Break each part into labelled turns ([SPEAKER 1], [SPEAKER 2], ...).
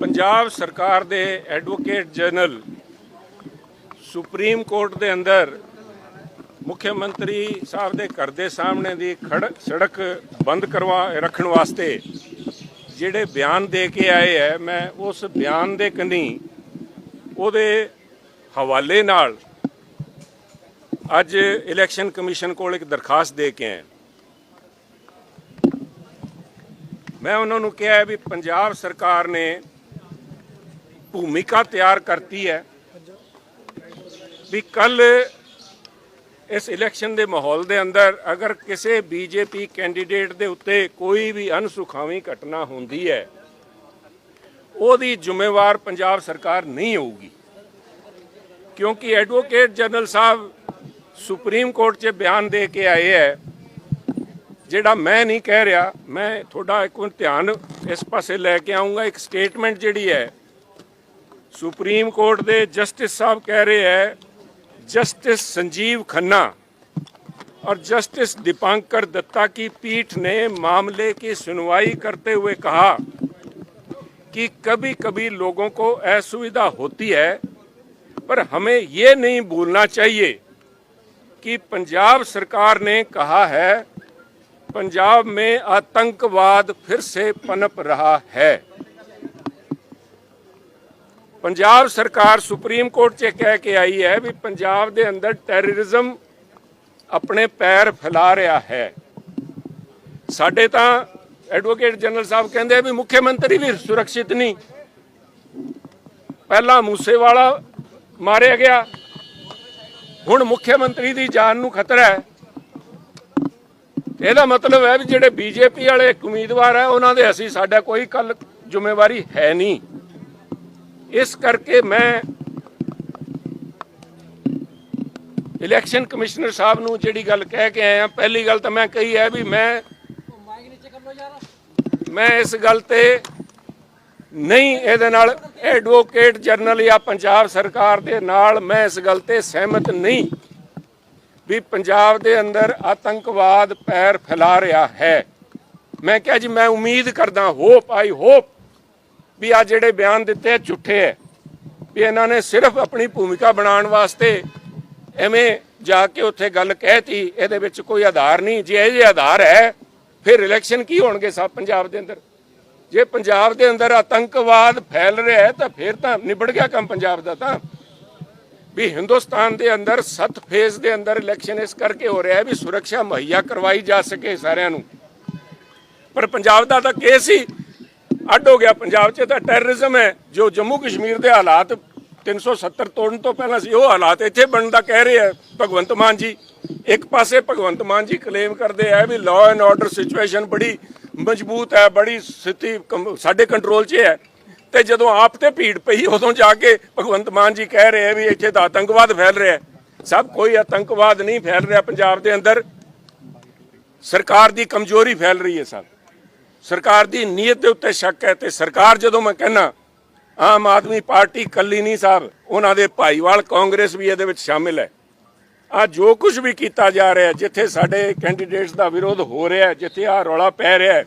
[SPEAKER 1] ਪੰਜਾਬ ਸਰਕਾਰ ਦੇ advocate general supreme court ਦੇ ਅੰਦਰ ਮੁੱਖ ਮੰਤਰੀ ਸਾਹਿਬ ਦੇ ਘਰ ਦੇ ਸਾਹਮਣੇ ਦੀ ਖੜ ਸੜਕ ਬੰਦ ਕਰਵਾ ਰੱਖਣ ਵਾਸਤੇ ਜਿਹੜੇ ਬਿਆਨ ਦੇ ਕੇ ਆਏ ਹੈ, ਮੈਂ ਉਸ ਬਿਆਨ ਦੇ ਕਨੀ ਉਹਦੇ ਹਵਾਲੇ ਨਾਲ ਅੱਜ ਇਲੈਕਸ਼ਨ ਕਮਿਸ਼ਨ ਕੋਲ ਇੱਕ ਦਰਖਾਸਤ ਦੇ ਕੇ ਆਇਆ। ਮੈਂ ਉਹਨਾਂ ਨੂੰ ਕਿਹਾ ਵੀ ਪੰਜਾਬ ਸਰਕਾਰ ਨੇ ਭੂਮਿਕਾ ਤਿਆਰ ਕਰਤੀ ਹੈ ਵੀ ਕੱਲ ਇਸ ਇਲੈਕਸ਼ਨ ਦੇ ਮਾਹੌਲ ਦੇ ਅੰਦਰ ਅਗਰ ਕਿਸੇ ਬੀਜੇਪੀ ਕੈਂਡੀਡੇਟ ਦੇ ਉੱਤੇ ਕੋਈ ਵੀ ਅਨਸੁਖਾਵੀ ਘਟਨਾ ਹੁੰਦੀ ਹੈ, ਉਹਦੀ ਜ਼ਿੰਮੇਵਾਰ ਪੰਜਾਬ ਸਰਕਾਰ ਨਹੀਂ ਹੋਊਗੀ। ਕਿਉਂਕਿ ਐਡਵੋਕੇਟ ਜਨਰਲ ਸਾਹਿਬ ਸੁਪਰੀਮ ਕੋਰਟ 'ਚ ਬਿਆਨ ਦੇ ਕੇ ਆਏ ਹੈ ਜਿਹੜਾ ਮੈਂ ਨਹੀਂ ਕਹਿ ਰਿਹਾ ਮੈਂ ਤੁਹਾਡਾ ਇੱਕ ਮਿੰਟ ਧਿਆਨ ਇਸ ਪਾਸੇ ਲੈ ਕੇ ਆਉਂਗਾ ਇੱਕ ਸਟੇਟਮੈਂਟ ਜਿਹੜੀ ਹੈ ਸੁਪਰੀਮ ਕੋਰਟ ਦੇ ਜਸਟਿਸ ਸਾਹਿਬ ਕਹਿ ਰਹੇ ਹੈ जस्टिस संजीव खन्ना और जस्टिस दीपांकर दत्ता की पीठ ने मामले की सुनवाई करते हुए कहा कि कभी कभी लोगों को असुविधा होती है पर हमें ये नहीं भूलना चाहिए कि पंजाब सरकार ने कहा है पंजाब में आतंकवाद फिर से पनप रहा है ਪੰਜਾਬ ਸਰਕਾਰ ਸੁਪਰੀਮ ਕੋਰਟ 'ਚ ਕਹਿ ਕੇ ਆਈ ਹੈ ਵੀ ਪੰਜਾਬ ਦੇ ਅੰਦਰ ਟੈਰਰਿਜ਼ਮ ਆਪਣੇ ਪੈਰ ਫੈਲਾ ਰਿਹਾ ਹੈ ਸਾਡੇ ਤਾਂ ਐਡਵੋਕੇਟ ਜਨਰਲ ਸਾਹਿਬ ਕਹਿੰਦੇ ਆ ਵੀ ਮੁੱਖ ਮੰਤਰੀ ਵੀ ਸੁਰੱਖਿਅਤ ਨਹੀਂ ਪਹਿਲਾਂ ਮੂਸੇਵਾਲਾ ਮਾਰਿਆ ਗਿਆ ਹੁਣ ਮੁੱਖ ਮੰਤਰੀ ਦੀ ਜਾਨ ਨੂੰ ਖਤਰਾ ਹੈ ਇਹਦਾ ਮਤਲਬ ਹੈ ਵੀ ਜਿਹੜੇ ਬੀਜੇਪੀ ਵਾਲੇ ਉਮੀਦਵਾਰ ਹੈ, ਉਹਨਾਂ ਦੇ ਅਸੀਂ ਸਾਡਾ ਕੋਈ ਕੱਲ ਜ਼ਿੰਮੇਵਾਰੀ ਹੈ ਨਹੀਂ। ਇਸ ਕਰਕੇ ਮੈਂ ਇਲੈਕਸ਼ਨ ਕਮਿਸ਼ਨਰ ਸਾਹਿਬ ਨੂੰ ਜਿਹੜੀ ਗੱਲ ਕਹਿ ਕੇ ਆਇਆ, ਪਹਿਲੀ ਗੱਲ ਤਾਂ ਮੈਂ ਕਹੀ ਹੈ ਵੀ ਮੈਂ ਮੈਂ ਇਸ ਗੱਲ ਤੇ ਨਹੀਂ ਇਹਦੇ ਨਾਲ ਐਡਵੋਕੇਟ ਜਨਰਲ ਜਾਂ ਪੰਜਾਬ ਸਰਕਾਰ ਦੇ ਨਾਲ ਮੈਂ ਇਸ ਗੱਲ ਤੇ ਸਹਿਮਤ ਨਹੀਂ। ਵੀ ਪੰਜਾਬ ਦੇ ਅੰਦਰ ਆਤੰਕਵਾਦ ਪੈਰ ਫੈਲਾ ਰਿਹਾ ਹੈ। ਮੈਂ ਕਿਹਾ ਜੀ, ਮੈਂ ਉਮੀਦ ਕਰਦਾ, ਹੋਪ, ਆਈ ਹੋਪ ਵੀ ਆ ਜਿਹੜੇ ਬਿਆਨ ਦਿੱਤੇ ਆ, ਝੂਠੇ ਹੈ ਵੀ ਇਹਨਾਂ ਨੇ ਸਿਰਫ ਆਪਣੀ ਭੂਮਿਕਾ ਬਣਾਉਣ ਵਾਸਤੇ ਐਵੇਂ ਜਾ ਕੇ ਉੱਥੇ ਗੱਲ ਕਹਿਤੀ, ਇਹਦੇ ਵਿੱਚ ਕੋਈ ਆਧਾਰ ਨਹੀਂ। ਜੇ ਇਹ ਜੇ ਆਧਾਰ ਹੈ, ਫਿਰ ਇਲੈਕਸ਼ਨ ਕੀ ਹੋਣਗੇ ਸਭ ਪੰਜਾਬ ਦੇ ਅੰਦਰ? ਜੇ ਪੰਜਾਬ ਦੇ ਅੰਦਰ ਆਤੰਕਵਾਦ ਫੈਲ ਰਿਹਾ ਹੈ, ਤਾਂ ਫਿਰ ਤਾਂ ਨਿਬੜ ਗਿਆ ਕੰਮ ਪੰਜਾਬ ਦਾ ਤਾਂ। ਵੀ ਹਿੰਦੁਸਤਾਨ ਦੇ ਅੰਦਰ ਸੱਤ ਫੇਜ਼ ਦੇ ਅੰਦਰ ਇਲੈਕਸ਼ਨ ਇਸ ਕਰਕੇ ਹੋ ਰਿਹਾ ਵੀ ਸੁਰੱਖਿਆ ਮੁਹੱਈਆ ਕਰਵਾਈ ਜਾ ਸਕੇ ਸਾਰਿਆਂ ਨੂੰ। ਪਰ ਪੰਜਾਬ ਦਾ ਤਾਂ ਕੇਸ ਹੀ ਅੱਡ ਹੋ ਗਿਆ। ਪੰਜਾਬ 'ਚ ਤਾਂ ਟੈਰਰਿਜ਼ਮ ਹੈ, ਜੋ ਜੰਮੂ ਕਸ਼ਮੀਰ ਦੇ ਹਾਲਾਤ 370 ਤੋੜਨ ਤੋਂ ਪਹਿਲਾਂ ਸੀ, ਉਹ ਹਾਲਾਤ ਇੱਥੇ ਬਣਨ ਦਾ ਕਹਿ ਰਹੇ ਆ ਭਗਵੰਤ ਮਾਨ ਜੀ। ਇੱਕ ਪਾਸੇ ਭਗਵੰਤ ਮਾਨ ਜੀ ਕਲੇਮ ਕਰਦੇ ਆ ਵੀ ਲਾਅ ਐਂਡ ਆਰਡਰ ਸਿਚੁਏਸ਼ਨ ਬੜੀ ਮਜ਼ਬੂਤ ਹੈ, ਬੜੀ ਸਥਿਤੀ ਕੰ- ਸਾਡੇ ਕੰਟਰੋਲ 'ਚ ਹੈ। ਤੇ ਜਦੋਂ ਆਪ ਤੇ ਭੀੜ ਪਈ, ਉਦੋਂ ਜਾ ਕੇ ਭਗਵੰਤ ਮਾਨ ਜੀ ਕਹਿ ਰਹੇ ਵੀ ਇੱਥੇ ਤਾਂ ਆਤੰਕਵਾਦ ਫੈਲ ਰਿਹਾ ਸਭ ਕੋਈ ਆਤੰਕਵਾਦ ਨਹੀਂ ਫੈਲ ਰਿਹਾ ਪੰਜਾਬ ਦੇ ਅੰਦਰ। ਸਰਕਾਰ ਦੀ ਕਮਜ਼ੋਰੀ ਫੈਲ ਰਹੀ ਹੈ ਸਭ। ਸਰਕਾਰ ਦੀ ਨੀਅਤ ਦੇ ਉੱਤੇ ਸ਼ੱਕ ਹੈ ਤੇ ਸਰਕਾਰ, ਜਦੋਂ ਮੈਂ ਕਹਿੰਨਾ ਆਮ ਆਦਮੀ ਪਾਰਟੀ ਕੱਲੀ ਨਹੀਂ ਸਾਹਿਬ, ਉਹਨਾਂ ਦੇ ਭਾਈਵਾਲ ਕਾਂਗਰਸ ਵੀ ਇਹਦੇ ਵਿੱਚ ਸ਼ਾਮਿਲ ਹੈ। ਆ ਜੋ ਕੁਝ ਵੀ ਕੀਤਾ ਜਾ ਰਿਹਾ, ਜਿੱਥੇ ਸਾਡੇ ਕੈਂਡੀਡੇਟਸ ਦਾ ਵਿਰੋਧ ਹੋ ਰਿਹਾ ਜਿੱਥੇ ਆ ਰੌਲਾ ਪੈ ਰਿਹਾ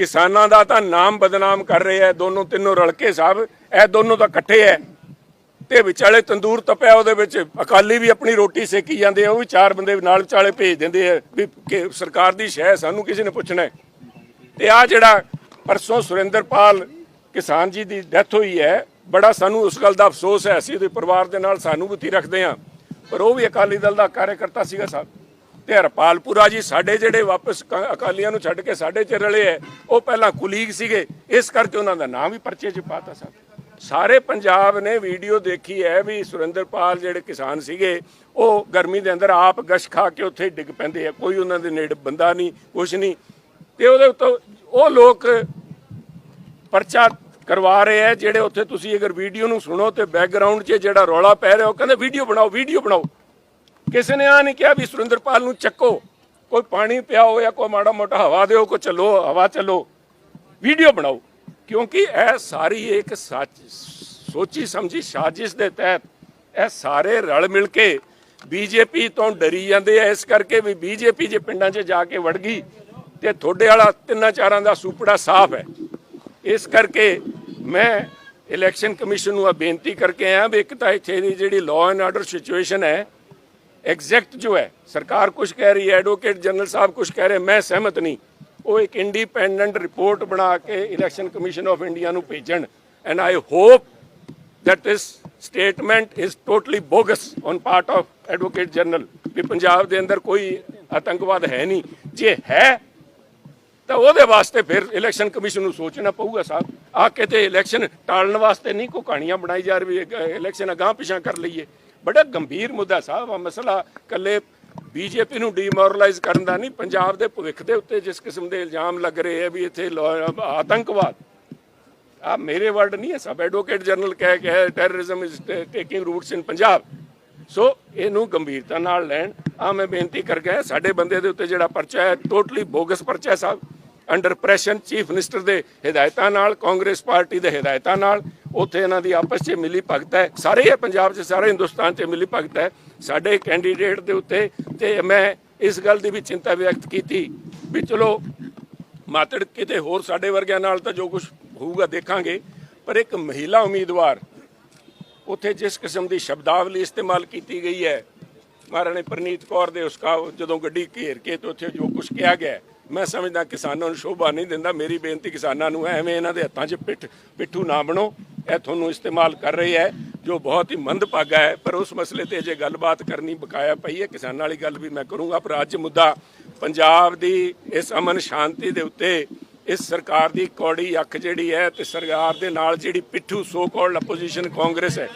[SPEAKER 1] ਕਿਸਾਨਾਂ ਦਾ ਤਾਂ ਨਾਮ ਬਦਨਾਮ ਕਰ ਰਹੇ ਹੈ ਦੋਨੋਂ ਤਿੰਨੋਂ ਰਲ ਕੇ ਸਾਹਿਬ, ਇਹ ਦੋਨੋਂ ਤਾਂ ਇਕੱਠੇ ਹੈ ਤੇ ਵਿਚਾਲੇ ਤੰਦੂਰ ਤਪਿਆ ਉਹਦੇ ਵਿੱਚ, ਅਕਾਲੀ ਵੀ ਆਪਣੀ ਰੋਟੀ ਸੇਕੀ ਜਾਂਦੇ ਆ, ਉਹ ਵੀ ਚਾਰ ਬੰਦੇ ਨਾਲ ਵਿਚਾਲੇ ਭੇਜ ਦਿੰਦੇ ਆ ਵੀ ਸਰਕਾਰ ਦੀ ਸ਼ਹਿ ਸਾਨੂੰ ਕਿਸੇ ਨੇ ਪੁੱਛਣਾ ਹੈ ਤੇ ਆ ਜਿਹੜਾ ਪਰਸੋਂ ਸੁਰਿੰਦਰਪਾਲ ਕਿਸਾਨ ਜੀ ਦੀ ਡੈਥ ਹੋਈ ਹੈ ਬੜਾ ਸਾਨੂੰ ਉਸ ਗੱਲ ਦਾ ਅਫਸੋਸ ਹੈ ਅਸੀਂ ਉਹਦੇ ਪਰਿਵਾਰ ਦੇ ਨਾਲ ਸਾਨੂੰ ਵੀ ਸਾਨੂਭੂਤੀ ਰੱਖਦੇ ਹਾਂ ਪਰ ਉਹ ਵੀ ਅਕਾਲੀ ਦਲ ਦਾ ਕਾਰਜਕਰਤਾ ਸੀਗਾ ਸਾਹਿਬ। ਤੇ ਹਰਪਾਲਪੁਰਾ ਜੀ, ਸਾਡੇ ਜਿਹੜੇ ਵਾਪਸ ਅਕਾਲੀਆਂ ਨੂੰ ਛੱਡ ਕੇ ਸਾਡੇ ਚ ਰਲੇ ਹੈ ਉਹ ਪਹਿਲਾਂ ਕੁਲੀਗ ਸੀਗੇ, ਇਸ ਕਰਕੇ ਉਹਨਾਂ ਦਾ ਨਾਮ ਵੀ ਪਰਚੇ 'ਚ ਪਾਤਾ ਸਾਹਿਬ ਸਾਰੇ ਪੰਜਾਬ ਨੇ ਵੀਡੀਓ ਦੇਖੀ ਹੈ ਵੀ ਸੁਰਿੰਦਰਪਾਲ ਜਿਹੜੇ ਕਿਸਾਨ ਸੀਗੇ, ਉਹ ਗਰਮੀ ਦੇ ਅੰਦਰ ਆਪ ਗਸ਼ ਖਾ ਕੇ ਉੱਥੇ ਡਿੱਗ ਪੈਂਦੇ ਆ ਕੋਈ ਉਹਨਾਂ ਦੇ ਨੇੜੇ ਬੰਦਾ ਨਹੀਂ ਕੁਛ ਨਹੀਂ ਤੇ ਉਹਦੇ ਉੱਤੋਂ ਉਹ ਲੋਕ ਪਰਚਾ ਕਰਵਾ ਰਹੇ ਆ ਜਿਹੜੇ ਉੱਥੇ ਤੁਸੀਂ ਅਗਰ ਵੀਡੀਓ ਨੂੰ ਸੁਣੋ ਤੇ ਬੈਕਗ੍ਰਾਉਂਡ 'ਚ ਜਿਹੜਾ ਰੌਲਾ ਪੈ ਰਿਹਾ, ਉਹ ਕਹਿੰਦੇ ਵੀਡੀਓ ਬਣਾਓ ਵੀਡੀਓ ਬਣਾਓ। ਕਿਸੇ ਨੇ ਆ ਨਹੀਂ ਕਿਹਾ ਵੀ ਸੁਰਿੰਦਰਪਾਲ ਨੂੰ ਚੱਕੋ। ਕੋਈ ਪਾਣੀ ਪਿਆਓ ਜਾਂ ਕੋਈ ਮਾੜਾ ਮੋਟਾ ਹਵਾ ਦਿਓ ਕੋ ਚੱਲੋ, ਹਵਾ ਚੱਲੋ। ਵੀਡੀਓ ਬਣਾਓ। ਕਿਉਂਕਿ ਇਹ ਸਾਰੀ ਇੱਕ ਸੱਚ, ਸੋਚੀ ਸਮਝੀ ਸਾਜ਼ਿਸ਼ ਦੇ ਤਹਿਤ ਇਹ ਸਾਰੇ ਰਲ ਮਿਲ ਕੇ ਬੀਜੇਪੀ ਤੋਂ ਡਰੀ ਜਾਂਦੇ ਆ। ਇਸ ਕਰਕੇ ਵੀ ਬੀਜੇਪੀ ਜੇ ਪਿੰਡਾਂ 'ਚ ਜਾ ਕੇ ਵੜ ਗਈ ਤੇ ਤੁਹਾਡੇ ਵਾਲਾ ਤਿੰਨਾਂ ਚਾਰਾਂ ਦਾ ਸੂਪੜਾ ਸਾਫ਼ ਹੈ। ਇਸ ਕਰਕੇ ਮੈਂ ਇਲੈਕਸ਼ਨ ਕਮਿਸ਼ਨ ਨੂੰ ਆ ਬੇਨਤੀ ਕਰਕੇ ਆਇਆ ਵੀ ਇੱਕ ਤਾਂ ਇੱਥੇ ਦੀ ਜਿਹੜੀ ਲਾਅ ਐਂਡ ਆਰਡਰ ਸਿਚੁਏਸ਼ਨ ਹੈ ਐਗਜ਼ੈਕਟ ਜੋ ਹੈ। ਸਰਕਾਰ ਕੁਝ ਕਹਿ ਰਹੀ ਹੈ ਐਡਵੋਕੇਟ ਜਨਰਲ ਸਾਹਿਬ ਕੁਝ ਕਹਿ ਰਹੇ, ਮੈਂ ਸਹਿਮਤ ਨਹੀਂ। ਉਹ ਇੱਕ ਇੰਡੀਪੈਂਡੈਂਟ ਰਿਪੋਰਟ ਬਣਾ ਕੇ ਇਲੈਕਸ਼ਨ ਕਮਿਸ਼ਨ ਆਫ ਇੰਡੀਆ ਨੂੰ ਭੇਜਣ। And I hope that this statement is totally bogus on part of advocate general ਵੀ ਪੰਜਾਬ ਦੇ ਅੰਦਰ ਕੋਈ ਆਤੰਕਵਾਦ ਹੈ ਨਹੀਂ। ਜੇ ਹੈ, ਤਾਂ ਉਹਦੇ ਵਾਸਤੇ ਫਿਰ ਇਲੈਕਸ਼ਨ ਕਮਿਸ਼ਨ ਨੂੰ ਸੋਚਣਾ ਪਊਗਾ ਸਾਹਿਬ। ਆ ਕੇ ਤੇ ਇਲੈਕਸ਼ਨ ਟਾਲਣ ਵਾਸਤੇ ਨਹੀਂ ਕੋਈ ਕਹਾਣੀਆਂ ਬਣਾਈ ਜਾ ਰਹੀ ਇਲੈਕਸ਼ਨ ਅਗਾਂਹ ਪਿਛਾਂ ਕਰ ਲਈਏ। ਬੜਾ ਗੰਭੀਰ ਮੁੱਦਾ ਸਾਹਿਬ ਆ ਮਸਲਾ। ਕੱਲੇ ਬੀਜੇਪੀ ਨੂੰ ਡੀਮੋਰਲਾਈਜ਼ ਕਰਨ ਦਾ ਨਹੀਂ, ਪੰਜਾਬ ਦੇ ਭਵਿੱਖ ਦੇ ਉੱਤੇ ਜਿਸ ਕਿਸਮ ਦੇ ਇਲਜ਼ਾਮ ਲੱਗ ਰਹੇ ਆ ਵੀ ਇੱਥੇ ਆਤੰਕਵਾਦ। ਆ ਮੇਰੇ ਵਰਡ ਨਹੀਂ ਹੈ ਸਭ ਐਡਵੋਕੇਟ ਜਨਰਲ ਕਹਿ ਕੇ terrorism is taking roots in Punjab ਸੋ ਇਹਨੂੰ ਗੰਭੀਰਤਾ ਨਾਲ ਲੈਣ ਆ ਮੈਂ ਬੇਨਤੀ ਕਰ ਗਿਆ ਸਾਡੇ ਬੰਦੇ ਦੇ ਉੱਤੇ ਜਿਹੜਾ ਪਰਚਾ ਹੈ ਟੋਟਲੀ ਬੋਗਸ ਪਰਚਾ ਸਾਹਿਬ। ਅੰਡਰ ਪ੍ਰੈਸ਼ਨ ਚੀਫ ਮਿਨਿਸਟਰ ਦੇ ਹਦਾਇਤਾਂ ਨਾਲ, ਕਾਂਗਰਸ ਪਾਰਟੀ ਦੇ ਹਦਾਇਤਾਂ ਨਾਲ ਉੱਥੇ ਇਹਨਾਂ ਦੀ ਆਪਸ 'ਚ ਮਿਲੀ ਭਗਤ ਹੈ। ਸਾਰੇ ਹੀ ਪੰਜਾਬ 'ਚ ਸਾਰੇ ਹਿੰਦੁਸਤਾਨ 'ਚ ਮਿਲੀ ਭਗਤ ਹੈ। ਸਾਡੇ ਕੈਂਡੀਡੇਟ ਦੇ ਉੱਤੇ ਤੇ ਮੈਂ ਇਸ ਗੱਲ ਦੀ ਵੀ ਚਿੰਤਾ ਵਿਅਕਤ ਕੀਤੀ ਵੀ ਚਲੋ ਮਾਤੜ ਕਿਤੇ ਹੋਰ ਸਾਡੇ ਵਰਗਿਆਂ ਨਾਲ ਤਾਂ ਜੋ ਕੁਝ ਹੋਊਗਾ ਦੇਖਾਂਗੇ ਪਰ ਇੱਕ ਮਹਿਲਾ ਉਮੀਦਵਾਰ ਉੱਥੇ ਜਿਸ ਕਿਸਮ ਦੀ ਸ਼ਬਦਾਵਲੀ ਇਸਤੇਮਾਲ ਕੀਤੀ ਗਈ ਹੈ ਮਹਾਰਾਣੀ ਪ੍ਰਨੀਤ ਕੌਰ ਦੇ ਉਸਕਾ ਜਦੋਂ ਗੱਡੀ ਘੇਰ ਕੇ ਤੇ ਉੱਥੇ ਜੋ ਕੁਝ ਕਿਹਾ ਗਿਆ ਮੈਂ ਸਮਝਦਾ ਕਿਸਾਨਾਂ ਨੂੰ ਸ਼ੋਭਾ ਨਹੀਂ ਦਿੰਦਾ। ਮੇਰੀ ਬੇਨਤੀ ਕਿਸਾਨਾਂ ਨੂੰ ਹੈ, ਐਵੇਂ ਇਹਨਾਂ ਦੇ ਹੱਥਾਂ 'ਚ ਪਿੱਠ ਪਿੱਠੂ ਨਾ ਬਣੋ। ਇਹ ਤੁਹਾਨੂੰ ਇਸਤੇਮਾਲ ਕਰ ਰਹੀ ਹੈ, ਜੋ ਬਹੁਤ ਹੀ ਮੰਦਭਾਗਾ ਹੈ, ਪਰ ਉਸ ਮਸਲੇ ਤੇ ਅਜੇ ਗੱਲਬਾਤ ਕਰਨੀ ਬਕਾਇਆ ਪਈ ਹੈ। ਕਿਸਾਨਾਂ ਵਾਲੀ ਗੱਲ ਵੀ ਮੈਂ ਕਰੂੰਗਾ। ਪਰ ਅੱਜ ਮੁੱਦਾ ਪੰਜਾਬ ਦੀ ਇਸ ਅਮਨ ਸ਼ਾਂਤੀ ਦੇ ਉੱਤੇ ਇਸ ਸਰਕਾਰ ਦੀ ਕੌੜੀ ਅੱਖ ਜਿਹੜੀ ਹੈ ਤੇ ਸਰਕਾਰ ਦੇ ਨਾਲ ਜਿਹੜੀ ਪਿੱਠੂ ਸੋ ਕਾਲਡ ਆਪੋਜੀਸ਼ਨ ਕਾਂਗਰਸ ਹੈ,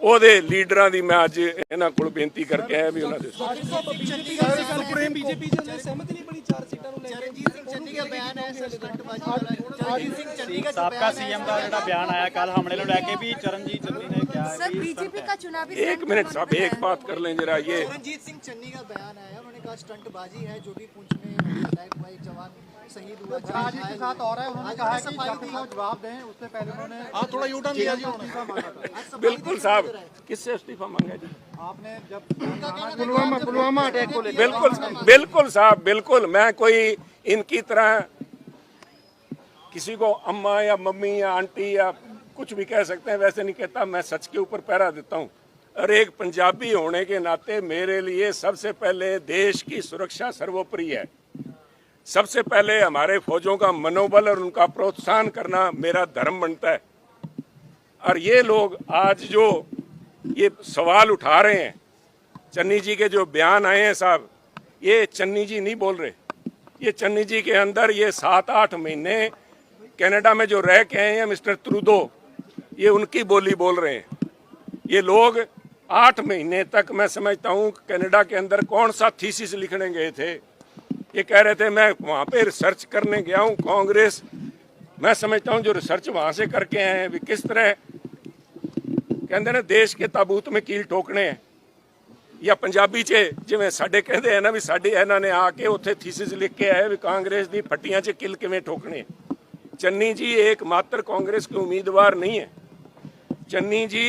[SPEAKER 1] ਉਹਦੇ ਲੀਡਰਾਂ ਦੀ ਮੈਂ ਅੱਜ ਇਹਨਾਂ ਕੋਲ ਬੇਨਤੀ ਕਰਕੇ ਆਇਆ ਵੀ ਉਹਨਾਂ ਦੇ
[SPEAKER 2] ਸੁਪਰੀਮ ਬੀਜੇਪੀ ਜੀ ਨੇ ਸਹਿਮਤ ਨਹੀਂ ਬਣੀ ਚਾਰ ਸੀਟਾਂ ਨੂੰ ਲੈ ਕੇ
[SPEAKER 3] ਚਰਨਜੀਤ ਸਿੰਘ ਚੰਨੀ ਦਾ ਬਿਆਨ ਹੈ ਸਸਪੈਂਡਬਾਜ਼ੀ ਵਾਲਾ ਚਰਨਜੀਤ ਸਿੰਘ ਚੰਨੀ ਦਾ
[SPEAKER 4] ਸਾਬਕਾ ਸੀਐਮ ਦਾ ਜਿਹੜਾ ਬਿਆਨ ਆਇਆ ਕੱਲ ਹਮਲੇ ਨੂੰ ਲੈ ਕੇ ਵੀ ਚਰਨਜੀਤ ਚੰਨੀ ਨੇ ਕਿਹਾ ਹੈ
[SPEAKER 5] सर
[SPEAKER 4] कि
[SPEAKER 5] बीजेपी का चुनावी
[SPEAKER 1] एक मिनट साहब एक बात कर लें जरा ये
[SPEAKER 3] चरणजीत सिंह चन्नी का बयान आया उन्होंने कहा स्टंटबाजी है जो भी पुंछ में अटैक हुआ एक जवान शहीद हुआ
[SPEAKER 6] आज के साथ और है उन्होंने कहा है कि जब को जवाब दें उससे पहले उन्होंने हाँ थोड़ा यू टर्न लिया जी उन्होंने
[SPEAKER 1] बिल्कुल साहब किससे इस्तीफा मांगा जी
[SPEAKER 6] आपने जब पुलवामा पुलवामा अटैक को लेकर
[SPEAKER 1] बिल्कुल बिल्कुल साहब बिल्कुल। मैं कोई इनकी तरह किसी को अम्मा या मम्मी या आंटी या कुछ भी कह सकते हैं वैसे नहीं कहता। मैं सच के ऊपर पहरा देता हूँ। और एक पंजाबी होने के नाते मेरे लिए सबसे पहले देश की सुरक्षा सर्वोपरि है। सबसे पहले हमारे फौजों का मनोबल और उनका प्रोत्साहन करना मेरा धर्म बनता है। और ये लोग आज जो ये सवाल उठा रहे हैं। चन्नी जी के जो बयान आए हैं साहब, ये चन्नी जी नहीं बोल रहे। ये चन्नी जी के अंदर ये सात आठ महीने कनाडा में जो रह के आए हैं मिस्टर त्रुदो, ये उनकी बोली बोल रहे हैं। ये लोग आठ महीने तक मैं समझता हूँ कनाडा के अंदर कौन सा थीसिस लिखने गए थे। ये कह रहे थे, मैं वहाँ पे रिसर्च करने गया हूँ, कांग्रेस। मैं समझता हूँ जो रिसर्च वहाँ से करके आए हैं भी किस तरह ਕਹਿੰਦੇ ਨੇ ਦੇਸ਼ ਕੇ ਤਾਬੂਤ ਮੇ ਕੀਲ ਠੋਕਣੇ ਹੈ ਜਾਂ ਪੰਜਾਬੀ 'ਚ ਜਿਵੇਂ ਸਾਡੇ ਕਹਿੰਦੇ ਆ ਨਾ ਵੀ ਸਾਡੇ ਇਹਨਾਂ ਨੇ ਆ ਕੇ ਉੱਥੇ ਥੀਸਿਸ ਲਿਖ ਕੇ ਆਏ ਵੀ ਕਾਂਗਰਸ ਦੀ ਫੱਟੀਆਂ 'ਚ ਕਿਲ ਕਿਵੇਂ ਠੋਕਣੇ ਹੈ। ਚੰਨੀ ਜੀ ਇੱਕ ਮਾਤਰ ਕਾਂਗਰਸ के उम्मीदवार नहीं है चन्नी जी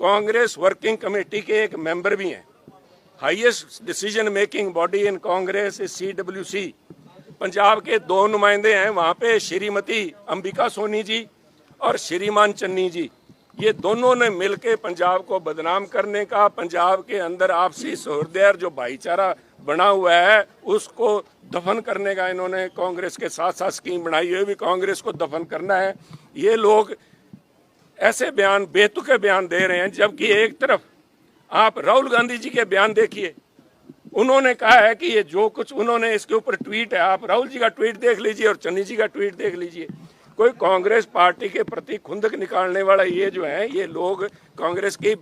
[SPEAKER 1] कांग्रेस वर्किंग कमेटी के एक मेंबर भी हैं highest decision making body in Congress is C Punjab के दो नुमाइंदे हैं वहाँ पे श्रीमती अंबिका सोनी जी और श्रीमान चन्नी जी ये दोनों ने मिलके पंजाब को बदनाम करने का, पंजाब के अंदर आपसी सहृदय जो भाईचारा बना हुआ है, उसको दफन करने का इन्होंने कांग्रेस के साथ साथ स्कीम बनाई है भी कांग्रेस को दफन करना है। ये लोग ऐसे बयान, बेतुके बयान दे रहे हैं, जबकि एक तरफ़ आप राहुल गांधी जी के बयान देखिए। उन्होंने कहा है कि ये जो कुछ उन्होंने इसके ऊपर ट्वीट है, आप राहुल जी का ट्वीट देख लीजिए और चन्नी जी का ट्वीट देख लीजिए। कोई कांग्रेस पार्टी के प्रति खुंदक निकालने वाला ये जो है ये लोग कांग्रेस की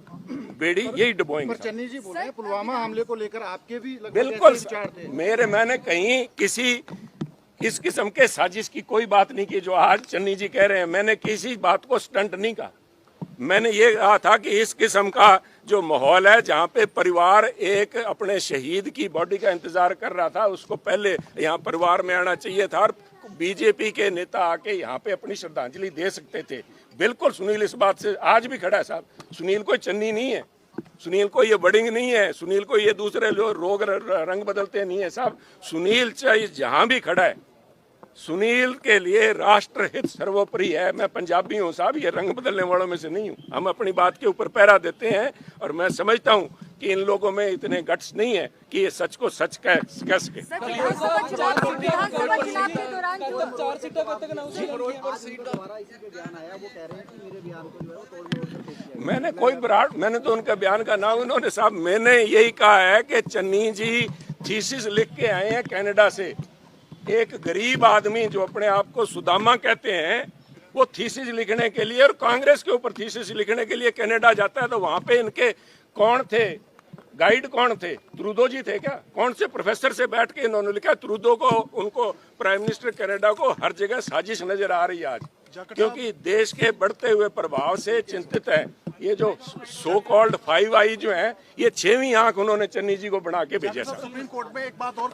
[SPEAKER 1] बेड़ी यही डुबोएँगे।
[SPEAKER 6] चन्नी जी बोले पुलवामा हमले को लेकर आपके भी
[SPEAKER 1] बिल्कुल मेरे मैंने कहीं किसी इस किस्म के साजिश की कोई बात नहीं की जो आज चन्नी जी कह रहे हैं। मैंने किसी बात को स्टंट नहीं कहा। मैंने ये कहा था कि इस किस्म का जो माहौल है जहाँ पे परिवार एक अपने शहीद की बॉडी का इंतज़ार कर रहा था उसको पहले यहाँ परिवार में आना चाहिए था और बीजेपी के नेता आके यहाँ पे अपनी श्रद्धांजलि दे सकते थे। बिल्कुल सुनील इस बात से आज भी खड़ा है साहब। सुनील कोई चन्नी नहीं है। सुनील को ये बडिंग नहीं है। सुनील को ये दूसरे लोग रोग रंग बदलते नहीं है साहब। सुनील चाहे जहाँ भी खड़ा है सुनील के लिए राष्ट्र हित सर्वोपरि है। मैं पंजाबी हूँ साहब ये रंग बदलने वालों में से नहीं हूँ। हम अपनी बात के ऊपर पहरा देते हैं और मैं समझता हूँ कि इन लोगों में इतने गट्स नहीं है कि ये सच को सच कह कह सके। मैंने कोई विराट मैंने तो उनका बयान का नाम उन्होंने साहब मैंने यही कहा है कि चन्नी जी थीसिस लिख के आए हैं कनाडा से। एक गरीब आदमी जो अपने आप को सुदामा कहते हैं वो थीसिस लिखने के लिए और कांग्रेस के ऊपर थीसिस लिखने के लिए कनाडा जाता है तो वहाँ पे इनके कौन थे? गाइड कौन थे? त्रुदो जी थे क्या? कौन से प्रोफेसर से बैठ के इन्होंने लिखा? त्रुदो को उनको प्राइम मिनिस्टर कनाडा को हर जगह साजिश नज़र आ रही है आज। क्योंकि देश के बढ़ते हुए प्रभाव से चिंतित है। ये जो सो कॉल्ड फाइव आई जो है ये छहवीं आँख उन्होंने चन्नी जी को बना के भेजा
[SPEAKER 6] सुप्रीम कोर्ट में एक बात और